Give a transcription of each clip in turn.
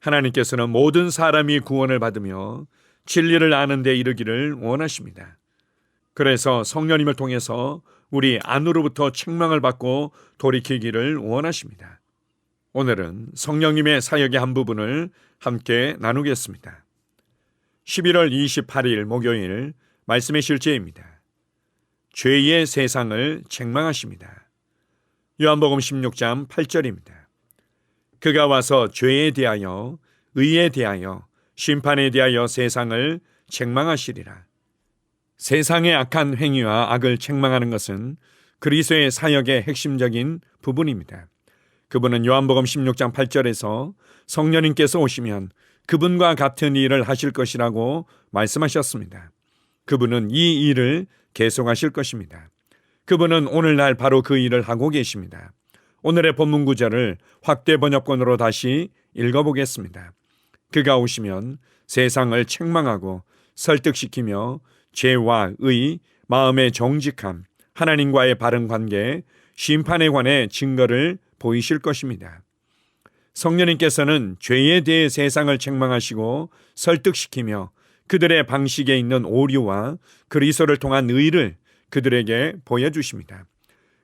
하나님께서는 모든 사람이 구원을 받으며 진리를 아는 데 이르기를 원하십니다. 그래서 성령님을 통해서 우리 안으로부터 책망을 받고 돌이키기를 원하십니다. 오늘은 성령님의 사역의 한 부분을 함께 나누겠습니다. 11월 28일 목요일 말씀의 실제입니다. 죄의 세상을 책망하십니다. 요한복음 16장 8절입니다. 그가 와서 죄에 대하여 의에 대하여 심판에 대하여 세상을 책망하시리라. 세상의 악한 행위와 악을 책망하는 것은 그리스도의 사역의 핵심적인 부분입니다. 그분은 요한복음 16장 8절에서 성령님께서 오시면 그분과 같은 일을 하실 것이라고 말씀하셨습니다. 그분은 이 일을 계속하실 것입니다. 그분은 오늘날 바로 그 일을 하고 계십니다. 오늘의 본문 구절을 확대 번역본으로 다시 읽어보겠습니다. 그가 오시면 세상을 책망하고 설득시키며 죄와 의, 마음의 정직함, 하나님과의 바른 관계, 심판에 관해 증거를 보이실 것입니다. 성령님께서는 죄에 대해 세상을 책망하시고 설득시키며 그들의 방식에 있는 오류와 그리스도를 통한 의를 그들에게 보여주십니다.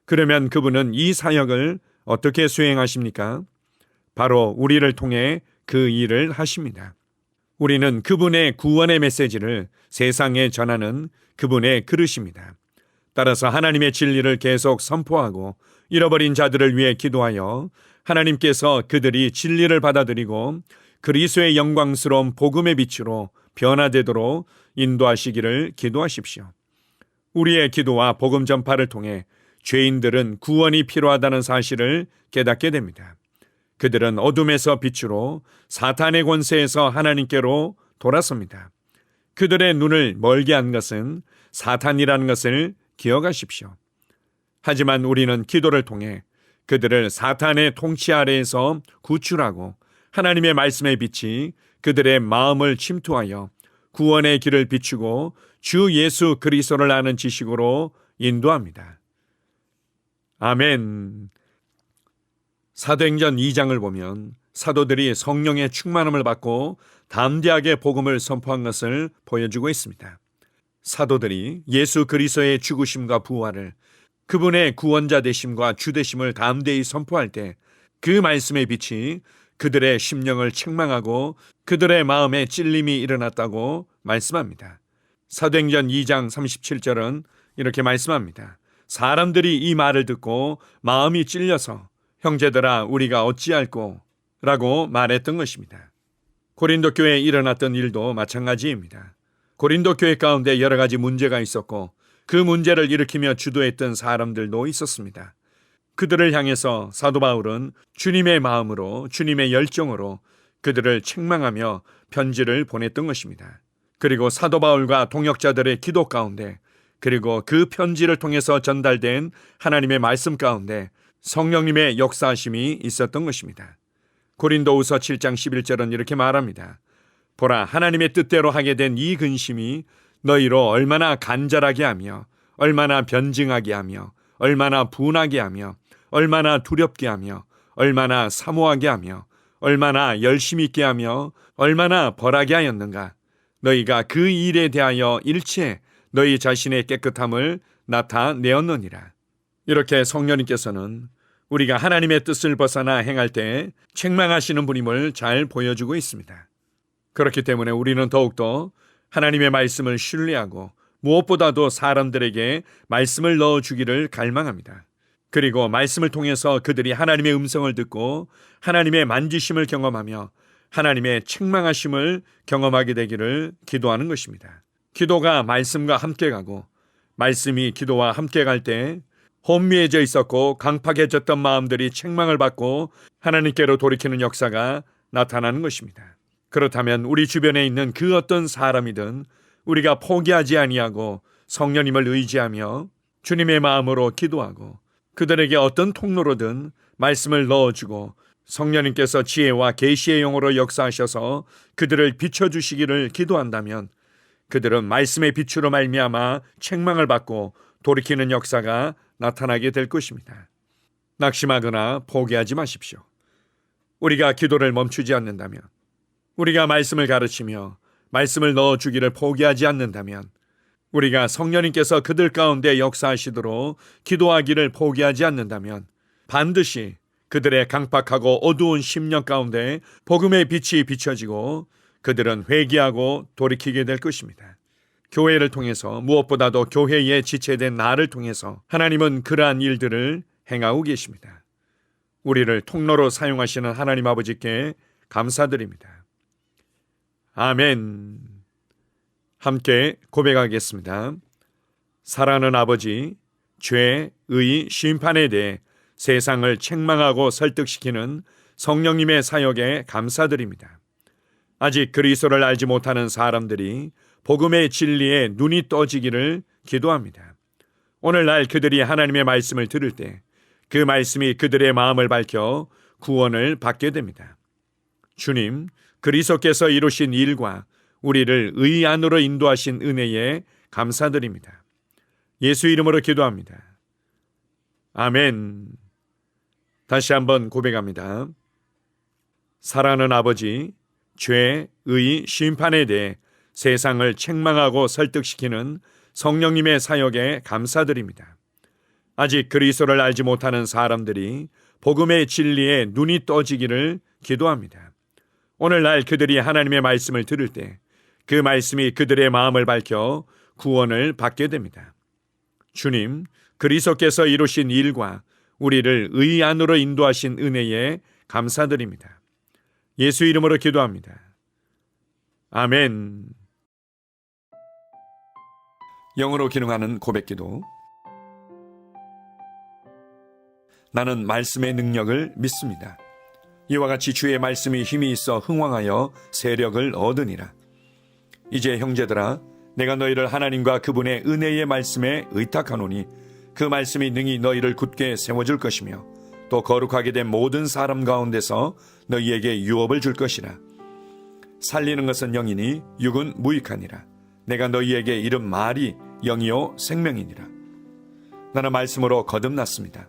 그러면 그분은 이 사역을 어떻게 수행하십니까? 바로 우리를 통해 그 일을 하십니다. 우리는 그분의 구원의 메시지를 세상에 전하는 그분의 그릇입니다. 따라서 하나님의 진리를 계속 선포하고 잃어버린 자들을 위해 기도하여 하나님께서 그들이 진리를 받아들이고 그리스도의 영광스러운 복음의 빛으로 변화되도록 인도하시기를 기도하십시오. 우리의 기도와 복음 전파를 통해 죄인들은 구원이 필요하다는 사실을 깨닫게 됩니다. 그들은 어둠에서 빛으로 사탄의 권세에서 하나님께로 돌아섭니다. 그들의 눈을 멀게 한 것은 사탄이라는 것을 기억하십시오. 하지만 우리는 기도를 통해 그들을 사탄의 통치 아래에서 구출하고 하나님의 말씀의 빛이 그들의 마음을 침투하여 구원의 길을 비추고 주 예수 그리스도를 아는 지식으로 인도합니다. 아멘. 사도행전 2장을 보면 사도들이 성령의 충만함을 받고 담대하게 복음을 선포한 것을 보여주고 있습니다. 사도들이 예수 그리스도의 죽으심과 부활을 그분의 구원자 되심과 주 되심을 담대히 선포할 때 그 말씀의 빛이 그들의 심령을 책망하고 그들의 마음에 찔림이 일어났다고 말씀합니다. 사도행전 2장 37절은 이렇게 말씀합니다. 사람들이 이 말을 듣고 마음이 찔려서 형제들아 우리가 어찌할꼬 라고 말했던 것입니다. 고린도 교회에 일어났던 일도 마찬가지입니다. 고린도 교회 가운데 여러 가지 문제가 있었고 그 문제를 일으키며 주도했던 사람들도 있었습니다. 그들을 향해서 사도 바울은 주님의 마음으로 주님의 열정으로 그들을 책망하며 편지를 보냈던 것입니다. 그리고 사도 바울과 동역자들의 기도 가운데 그리고 그 편지를 통해서 전달된 하나님의 말씀 가운데 성령님의 역사하심이 있었던 것입니다. 고린도후서 7장 11절은 이렇게 말합니다. 보라 하나님의 뜻대로 하게 된 이 근심이 너희로 얼마나 간절하게 하며 얼마나 변증하게 하며 얼마나 분하게 하며 얼마나 두렵게 하며 얼마나 사모하게 하며 얼마나 열심히 있게 하며 얼마나 벌하게 하였는가 너희가 그 일에 대하여 일체 너희 자신의 깨끗함을 나타내었느니라 이렇게 성령님께서는 우리가 하나님의 뜻을 벗어나 행할 때 책망하시는 분임을 잘 보여주고 있습니다. 그렇기 때문에 우리는 더욱더 하나님의 말씀을 신뢰하고 무엇보다도 사람들에게 말씀을 넣어주기를 갈망합니다. 그리고 말씀을 통해서 그들이 하나님의 음성을 듣고 하나님의 만지심을 경험하며 하나님의 책망하심을 경험하게 되기를 기도하는 것입니다. 기도가 말씀과 함께 가고 말씀이 기도와 함께 갈 때 혼미해져 있었고 강팍해졌던 마음들이 책망을 받고 하나님께로 돌이키는 역사가 나타나는 것입니다. 그렇다면 우리 주변에 있는 그 어떤 사람이든 우리가 포기하지 아니하고 성령님을 의지하며 주님의 마음으로 기도하고 그들에게 어떤 통로로든 말씀을 넣어주고 성령님께서 지혜와 계시의 용어로 역사하셔서 그들을 비춰주시기를 기도한다면 그들은 말씀의 빛으로 말미암아 책망을 받고 돌이키는 역사가 나타나게 될 것입니다. 낙심하거나 포기하지 마십시오. 우리가 기도를 멈추지 않는다면 우리가 말씀을 가르치며 말씀을 넣어 주기를 포기하지 않는다면 우리가 성령님께서 그들 가운데 역사하시도록 기도하기를 포기하지 않는다면 반드시 그들의 강팍하고 어두운 심령 가운데 복음의 빛이 비춰지고 그들은 회개하고 돌이키게 될 것입니다. 교회를 통해서 무엇보다도 교회에 지체된 나를 통해서 하나님은 그러한 일들을 행하고 계십니다. 우리를 통로로 사용하시는 하나님 아버지께 감사드립니다. 아멘. 함께 고백하겠습니다. 사랑하는 아버지, 죄, 의, 심판에 대해 세상을 책망하고 설득시키는 성령님의 사역에 감사드립니다. 아직 그리스도를 알지 못하는 사람들이 복음의 진리에 눈이 떠지기를 기도합니다. 오늘날 그들이 하나님의 말씀을 들을 때 그 말씀이 그들의 마음을 밝혀 구원을 받게 됩니다. 주님, 그리스도께서 이루신 일과 우리를 의 안으로 인도하신 은혜에 감사드립니다. 예수 이름으로 기도합니다. 아멘. 다시 한번 고백합니다. 사랑하는 아버지, 죄, 의, 심판에 대해 세상을 책망하고 설득시키는 성령님의 사역에 감사드립니다. 아직 그리스도를 알지 못하는 사람들이 복음의 진리에 눈이 떠지기를 기도합니다. 오늘날 그들이 하나님의 말씀을 들을 때 그 말씀이 그들의 마음을 밝혀 구원을 받게 됩니다. 주님, 그리스도께서 이루신 일과 우리를 의 안으로 인도하신 은혜에 감사드립니다. 예수 이름으로 기도합니다. 아멘. 영어로 기능하는 고백기도 나는 말씀의 능력을 믿습니다. 이와 같이 주의 말씀이 힘이 있어 흥왕하여 세력을 얻으니라. 이제 형제들아, 내가 너희를 하나님과 그분의 은혜의 말씀에 의탁하노니 그 말씀이 능히 너희를 굳게 세워줄 것이며 또 거룩하게 된 모든 사람 가운데서 너희에게 유업을 줄 것이라. 살리는 것은 영이니 육은 무익하니라. 내가 너희에게 이른 말이 영이요 생명이니라. 나는 말씀으로 거듭났습니다.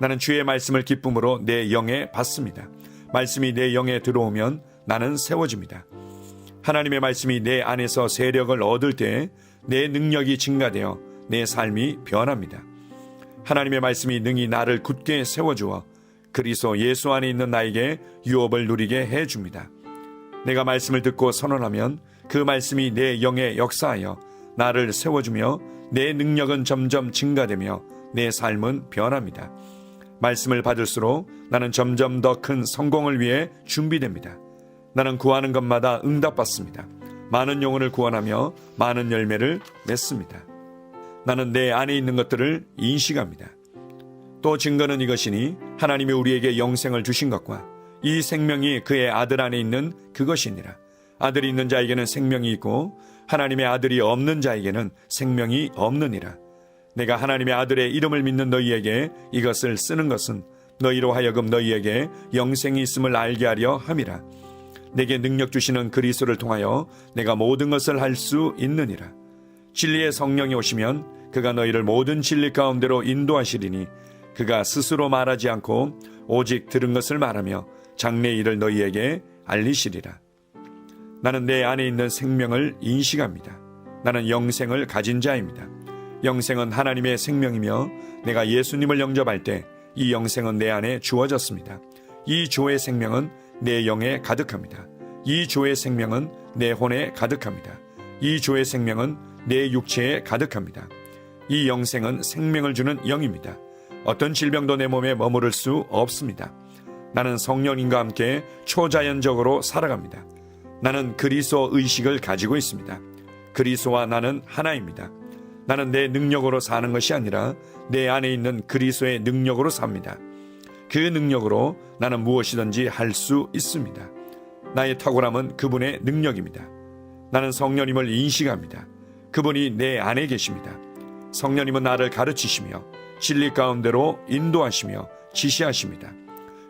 나는 주의 말씀을 기쁨으로 내 영에 받습니다. 말씀이 내 영에 들어오면 나는 세워집니다. 하나님의 말씀이 내 안에서 세력을 얻을 때 내 능력이 증가되어 내 삶이 변합니다. 하나님의 말씀이 능히 나를 굳게 세워주어 그리스도 예수 안에 있는 나에게 유업을 누리게 해 줍니다. 내가 말씀을 듣고 선언하면 그 말씀이 내 영에 역사하여 나를 세워주며 내 능력은 점점 증가되며 내 삶은 변합니다. 말씀을 받을수록 나는 점점 더 큰 성공을 위해 준비됩니다. 나는 구하는 것마다 응답받습니다. 많은 영혼을 구원하며 많은 열매를 맺습니다. 나는 내 안에 있는 것들을 인식합니다. 또 증거는 이것이니 하나님이 우리에게 영생을 주신 것과 이 생명이 그의 아들 안에 있는 그것이니라. 아들이 있는 자에게는 생명이 있고 하나님의 아들이 없는 자에게는 생명이 없느니라. 내가 하나님의 아들의 이름을 믿는 너희에게 이것을 쓰는 것은 너희로 하여금 너희에게 영생이 있음을 알게 하려 함이라. 내게 능력 주시는 그리스도를 통하여 내가 모든 것을 할 수 있느니라. 진리의 성령이 오시면 그가 너희를 모든 진리 가운데로 인도하시리니 그가 스스로 말하지 않고 오직 들은 것을 말하며 장래 일을 너희에게 알리시리라. 나는 내 안에 있는 생명을 인식합니다. 나는 영생을 가진 자입니다. 영생은 하나님의 생명이며 내가 예수님을 영접할 때 이 영생은 내 안에 주어졌습니다. 이 조의 생명은 내 영에 가득합니다. 이 조의 생명은 내 혼에 가득합니다. 이 조의 생명은 내 육체에 가득합니다. 이 영생은 생명을 주는 영입니다. 어떤 질병도 내 몸에 머무를 수 없습니다. 나는 성령님과 함께 초자연적으로 살아갑니다. 나는 그리스도 의식을 가지고 있습니다. 그리스도와 나는 하나입니다. 나는 내 능력으로 사는 것이 아니라 내 안에 있는 그리스도의 능력으로 삽니다. 그 능력으로 나는 무엇이든지 할 수 있습니다. 나의 탁월함은 그분의 능력입니다. 나는 성령님을 인식합니다. 그분이 내 안에 계십니다. 성령님은 나를 가르치시며 진리 가운데로 인도하시며 지시하십니다.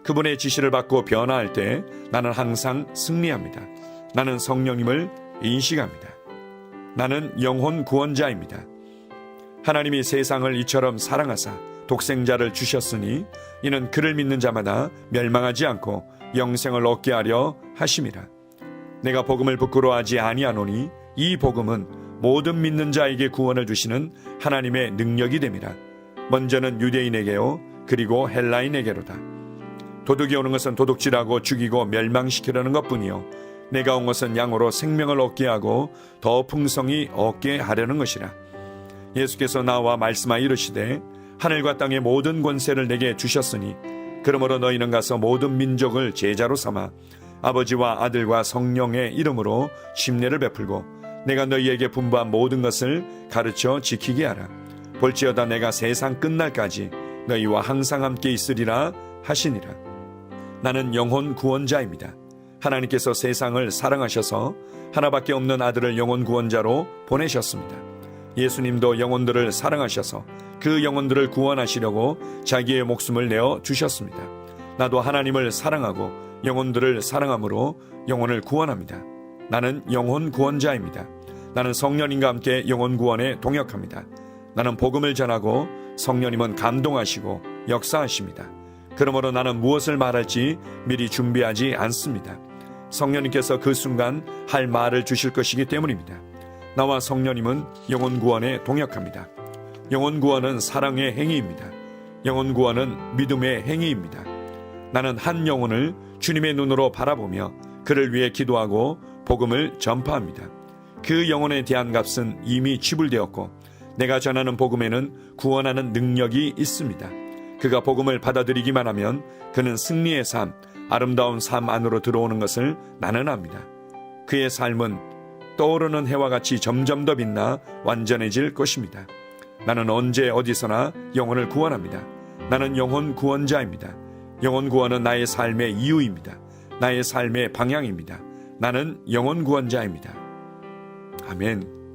그분의 지시를 받고 변화할 때 나는 항상 승리합니다. 나는 성령님을 인식합니다. 나는 영혼 구원자입니다. 하나님이 세상을 이처럼 사랑하사 독생자를 주셨으니 이는 그를 믿는 자마다 멸망하지 않고 영생을 얻게 하려 하심이라. 내가 복음을 부끄러워하지 아니하노니 이 복음은 모든 믿는 자에게 구원을 주시는 하나님의 능력이 됨이라. 먼저는 유대인에게요 그리고 헬라인에게로다. 도둑이 오는 것은 도둑질하고 죽이고 멸망시키려는 것뿐이요 내가 온 것은 양으로 생명을 얻게 하고 더 풍성히 얻게 하려는 것이라. 예수께서 나와 말씀하여 이르시되 하늘과 땅의 모든 권세를 내게 주셨으니 그러므로 너희는 가서 모든 민족을 제자로 삼아 아버지와 아들과 성령의 이름으로 심례를 베풀고 내가 너희에게 분부한 모든 것을 가르쳐 지키게 하라. 볼지어다 내가 세상 끝날까지 너희와 항상 함께 있으리라 하시니라. 나는 영혼 구원자입니다. 하나님께서 세상을 사랑하셔서 하나밖에 없는 아들을 영혼 구원자로 보내셨습니다. 예수님도 영혼들을 사랑하셔서 그 영혼들을 구원하시려고 자기의 목숨을 내어 주셨습니다. 나도 하나님을 사랑하고 영혼들을 사랑함으로 영혼을 구원합니다. 나는 영혼 구원자입니다. 나는 성령님과 함께 영혼 구원에 동역합니다. 나는 복음을 전하고 성령님은 감동하시고 역사하십니다. 그러므로 나는 무엇을 말할지 미리 준비하지 않습니다. 성령님께서 그 순간 할 말을 주실 것이기 때문입니다. 나와 성령님은 영혼 구원에 동역합니다. 영혼 구원은 사랑의 행위입니다. 영혼 구원은 믿음의 행위입니다. 나는 한 영혼을 주님의 눈으로 바라보며 그를 위해 기도하고 복음을 전파합니다. 그 영혼에 대한 값은 이미 지불되었고 내가 전하는 복음에는 구원하는 능력이 있습니다. 그가 복음을 받아들이기만 하면 그는 승리의 삶, 아름다운 삶 안으로 들어오는 것을 나는 압니다. 그의 삶은 떠오르는 해와 같이 점점 더 빛나 완전해질 것입니다. 나는 언제 어디서나 영혼을 구원합니다. 나는 영혼 구원자입니다. 영혼 구원은 나의 삶의 이유입니다. 나의 삶의 방향입니다. 나는 영혼 구원자입니다. 아멘.